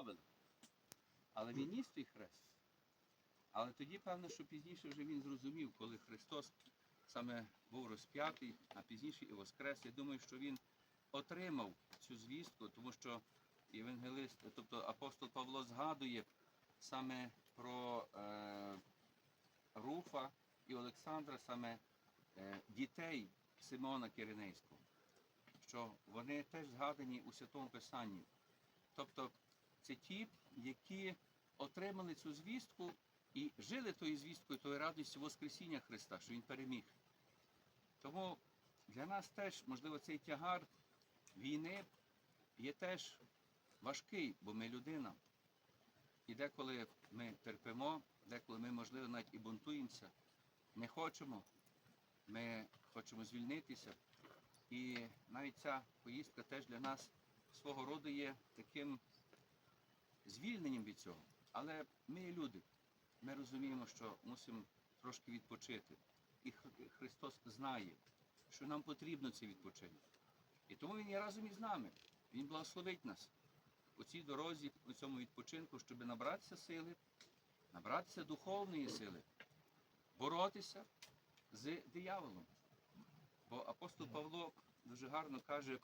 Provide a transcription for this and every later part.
ставили. Але він ніс той хрест. Але тоді, певно, що пізніше вже він зрозумів, коли Христос саме був розп'ятий, а пізніше і воскрес. Я думаю, що він отримав цю звістку, тому що євангелист, тобто апостол Павло згадує саме про е, Руфа і Олександра, саме е, дітей Симона Киринейського, що вони теж згадані у Святому Писанні. Тобто це ті, які отримали цю звістку і жили тою звісткою, тою радістю Воскресіння Христа, що Він переміг. Тому для нас теж, можливо, цей тягар війни є теж важкий, бо ми людина. І деколи ми терпимо, деколи ми, можливо, навіть і бунтуємося, не хочемо, ми хочемо звільнитися. І навіть ця поїздка теж для нас свого роду є таким звільненням від цього. Але ми люди. Ми розуміємо, що мусимо трошки відпочити. І Христос знає, що нам потрібно цей відпочинок. І тому Він є разом із нами. Він благословить нас у цій дорозі, у цьому відпочинку, щоб набратися сили, набратися духовної сили, боротися з дияволом. Бо апостол Павло дуже гарно каже,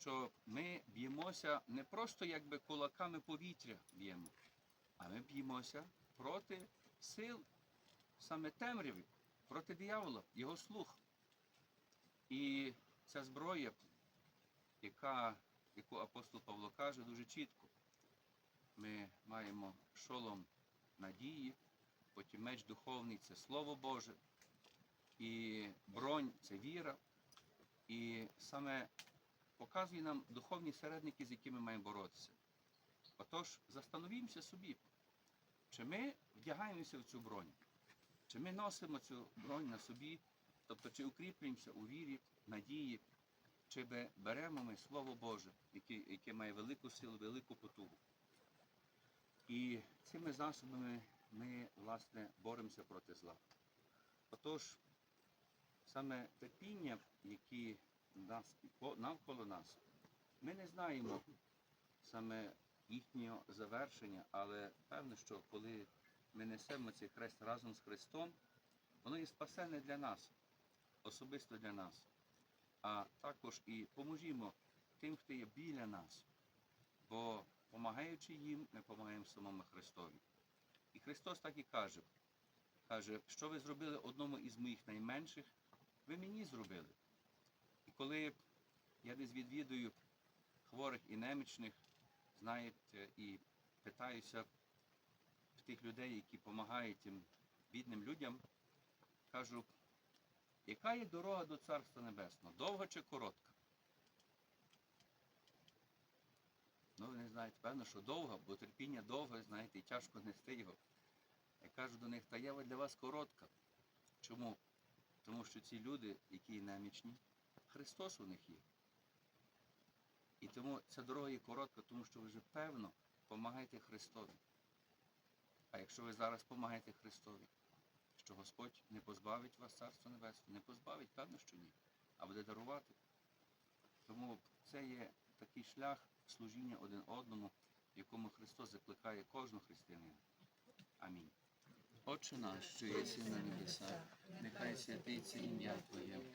що ми б'ємося не просто якби кулаками повітря б'ємо, а ми б'ємося проти сил саме темряви, проти диявола, його слух. І ця зброя, яка, яку апостол Павло каже дуже чітко, ми маємо шолом надії, потім меч духовний це Слово Боже, і бронь це віра. І саме показує нам духовні середники, з якими маємо боротися. Отож, застановімося собі, чи ми вдягаємося в цю бронь, чи ми носимо цю бронь на собі, тобто чи укріплюємося у вірі, надії, чи би беремо ми Слово Боже, яке, яке має велику силу, велику потугу. І цими засобами ми, власне, боремося проти зла. Отож, саме терпіння, які нас, навколо нас, ми не знаємо саме їхнього завершення, але певно, що коли ми несемо цей хрест разом з Христом, воно є спасене для нас, особисто для нас. А також і поможімо тим, хто є біля нас, бо допомагаючи їм, ми допомагаємо самому Христові. І Христос так і каже, каже, що ви зробили одному із моїх найменших, ви мені зробили. Коли я десь відвідую хворих і немічних, знаєте, і питаюся в тих людей, які допомагають тим бідним людям, кажу, яка є дорога до Царства Небесного? Довга чи коротка? Ну, ви не знаєте, певно, що довга, бо терпіння довге, знаєте, і тяжко нести його. Я кажу до них, та я для вас коротка. Чому? Тому що ці люди, які немічні, Христос у них є. І тому ця дорога є коротка, тому що ви вже певно допомагаєте Христові. А якщо ви зараз допомагаєте Христові, що Господь не позбавить вас Царства Небесного, не позбавить, певно, що ні, а буде дарувати. Тому це є такий шлях служіння один одному, в якому Христос закликає кожного християнина. Амінь. Отче наш, що єси на небесах, нехай святиться ім'я Твоє,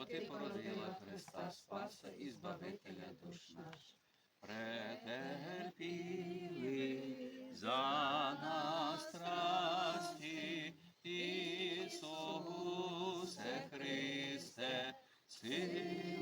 бо ти породила Христа Спаса і Збавителя душ наш. Претерпіли за нас страсті, Ісусе Христе, Син